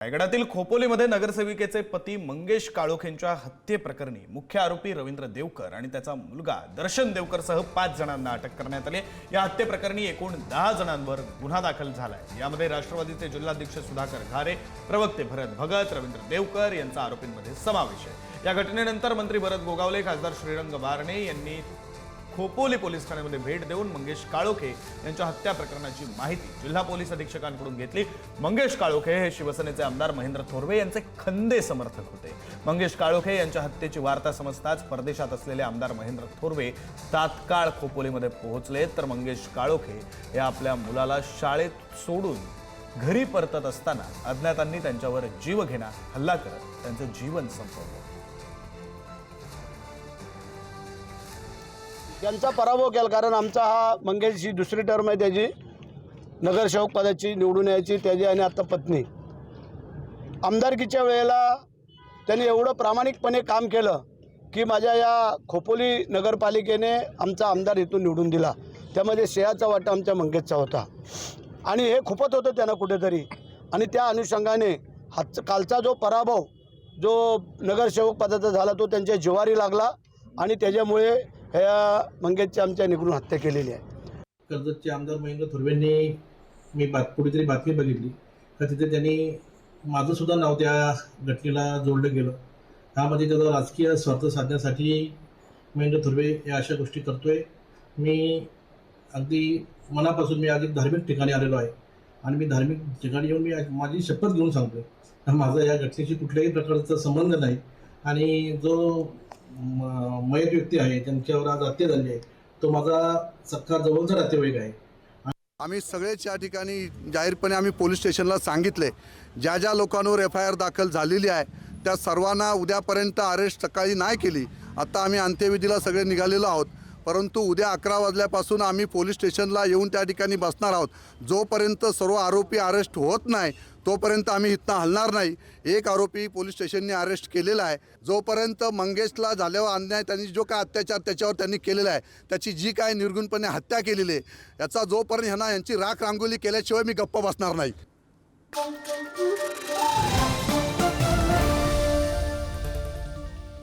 रायगडातील खोपोलीमध्ये नगरसेविकेचे पती मंगेश काळोखेंच्या हत्येप्रकरणी मुख्य आरोपी रवींद्र देवकर आणि त्याचा मुलगा दर्शन देवकरसह पाच जणांना अटक करण्यात आली. या हत्येप्रकरणी एकूण दहा जणांवर गुन्हा दाखल झालाय. यामध्ये राष्ट्रवादीचे जिल्हाध्यक्ष सुधाकर घारे प्रवक्ते भरत भगत रवींद्र देवकर यांचा आरोपींमध्ये समावेश आहे. या घटनेनंतर मंत्री भरत गोगावले खासदार श्रीरंग बारणे यांनी खोपोली पोलीस ठाण्यामध्ये भेट देऊन मंगेश काळोखे यांच्या हत्या प्रकरणाची माहिती जिल्हा पोलीस अधीक्षकांकडून घेतली. मंगेश काळोखे हे शिवसेनेचे आमदार महेंद्र थोरवे यांचे खंदे समर्थक होते. मंगेश काळोखे यांच्या हत्येची वार्ता समजताच परदेशात असलेले आमदार महेंद्र थोरवे तात्काळ खोपोलीमध्ये पोहोचले. तर मंगेश काळोखे या आपल्या मुलाला शाळेत सोडून घरी परतत असताना अज्ञातांनी त्यांच्यावर जीवघेणा हल्ला करत त्यांचं जीवन संपवलं. त्यांचा पराभव केला कारण आमचा हा मंगेशची दुसरी टर्म आहे त्याची. नगरसेवक पदाची निवडून यायची त्याची आणि आता पत्नी. आमदारकीच्या वेळेला त्यांनी एवढं प्रामाणिकपणे काम केलं की माझ्या या खोपोली नगरपालिकेने आमचा आमदार इथून निवडून दिला. त्यामध्ये श्रेयाचा वाटा आमच्या मंगेशचा होता. आणि हे खुपत होतं त्यांना कुठेतरी. आणि त्या अनुषंगाने हात कालचा जो पराभव जो नगरसेवक पदाचा झाला तो त्यांच्या जिवारी लागला. आणि त्याच्यामुळे ह्या मंगेशची आमच्या निघून हत्या केलेली आहे. कर्जतचे आमदार महेंद्र थोरवेंनी मी बात कुठेतरी बातमी बघितली. तर तिथे त्यांनी माझं सुद्धा नाव त्या घटनेला जोडलं गेलं. त्यामध्ये त्याचा राजकीय स्वार्थ साधण्यासाठी महेंद्र थुर्वे या अशा गोष्टी करतोय. मी अगदी मनापासून मी अगदी धार्मिक ठिकाणी आलेलो आहे. आणि मी धार्मिक ठिकाणी येऊन मी माझी शपथ घेऊन सांगतोय. माझा या घटनेशी कुठल्याही प्रकारचा संबंध नाही. आणि जो मयत व्यक्ती आहे त्यांच्यावर आज हत्या झाली आहे. तो माझा सख्खा जवळचा नातेवाईक आहे. आम्ही सगळेच या ठिकाणी जाहीरपणे आम्ही पोलीस स्टेशनला सांगितले ज्या ज्या लोकांवर एफ आय आर दाखल झालेली आहे त्या सर्वांना उद्यापर्यंत अरेस्ट सकाळी नाही केली. आता आम्ही अंत्यविधीला सगळे निघालेलो आहोत. परंतु उद्या अकरा वाजल्यापासून आम्ही पोलीस स्टेशनला येऊन त्या ठिकाणी बसणार आहोत. जोपर्यंत सर्व आरोपी अरेस्ट होत नाही तोपर्यंत आम्ही इथनं हलणार नाही. एक आरोपी पोलीस स्टेशनने अरेस्ट केलेला आहे. जोपर्यंत मंगेशला झाल्यावर अन्याय त्यांनी जो काय अत्याचार त्याच्यावर त्यांनी केलेला आहे त्याची जी काय निर्गुणपणे हत्या केलेली आहे याचा जोपर्यंत ह्यांना यांची राख रांगोली केल्याशिवाय मी गप्प बसणार नाही.